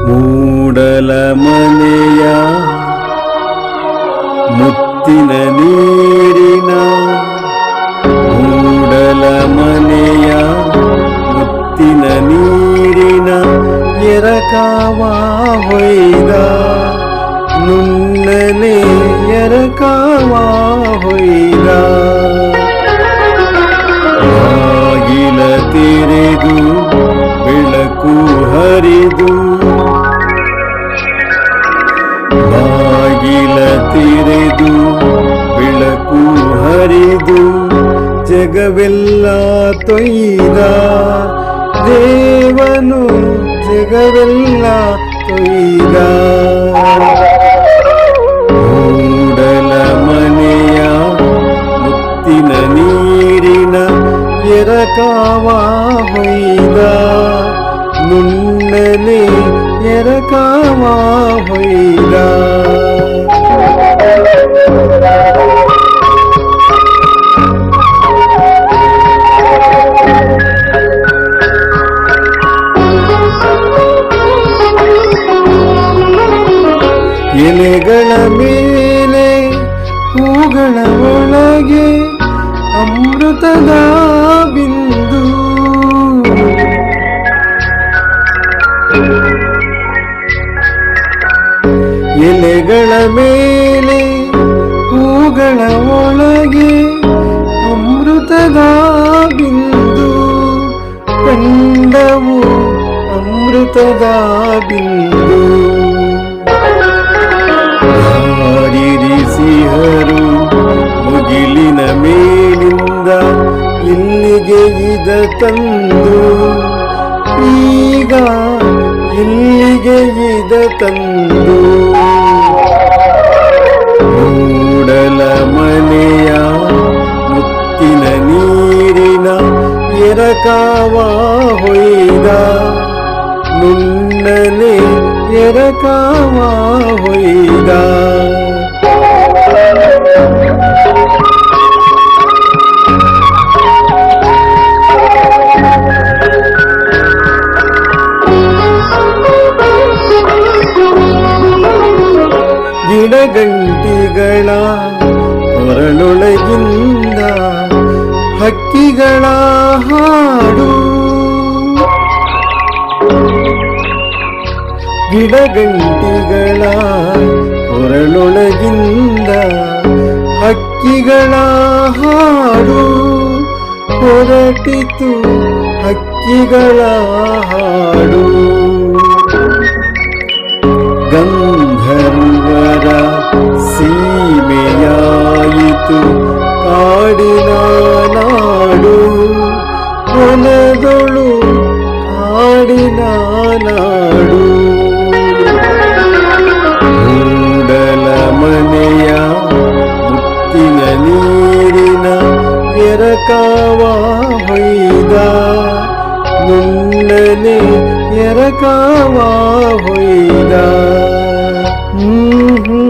ಮೂಡಲ ಮನೆಯ ಮುತ್ತಿನ ನೀರಿನ ಮೂಡಲ ಮನೆಯ ಮುತ್ತಿನ ನೀರಿನ ಎರಕಾವ ಹೊಯ್ದ ನುಣ್ಣನೆ ಎರಕಾವ ಜಗವೆಲ್ಲ ತೊಯ್ದ ದೇವನು ಜಗವೆಲ್ಲ ತೊಯ್ದ ಮೂಡಲ ಮನೆಯ ಮುತ್ತಿನ ನೀರಿನ ಎರಕಾವ ಹೊಯ್ದ ನುಣ್ಣನೆ ಎರಕಾವ ಹೊಯ್ದ ಹೂಗಳ ಒಳಗೆ ಅಮೃತದ ಬಿಂದು. ಎಲೆಗಳ ಮೇಲೆ ಹೂಗಳ ಒಳಗೆ ಅಮೃತದ ಬಿಂದು. ಕಂಡವು ಅಮೃತದ ಬಿಂದು. ಇದ ತಂದು ಈಗ ಇಲ್ಲಿಗೆ ಇದ ತಂದು? ಮೂಡಲ ಮನೆಯ ಮುತ್ತಿನ ನೀರಿನ ಎರಕಾವ ಹೊಯ್ದ. ನುಣ್ಣನೆ ಎರಕಾವ ಹೊಯ್ದ. ಗಿಡಗಂಟಿಗಳ ಹೊರಳೊಳಗಿಂದ ಹಕ್ಕಿಗಳ ಹಾಡು. ಗಿಡಗಂಟಿಗಳ ಹೊರಳೊಳಗಿಂದ ಹಕ್ಕಿಗಳ ಹಾಡು. ಹೊರಟಿತು ಹಕ್ಕಿಗಳ ಹಾಡು. ಹೊಲದೊಳು ಕಾಡಿನ ನಾಡು ಮೂಡಲ ಮನೆಯ ಮುತ್ತಿನ ನೀರಿನ ಎರಕಾವ ಹೊಯ್ದ ನುಣ್ಣನೆ ಎರಕಾವ ಹೊಯ್ದ ಹ್ಮ್ ಹ್ಮ್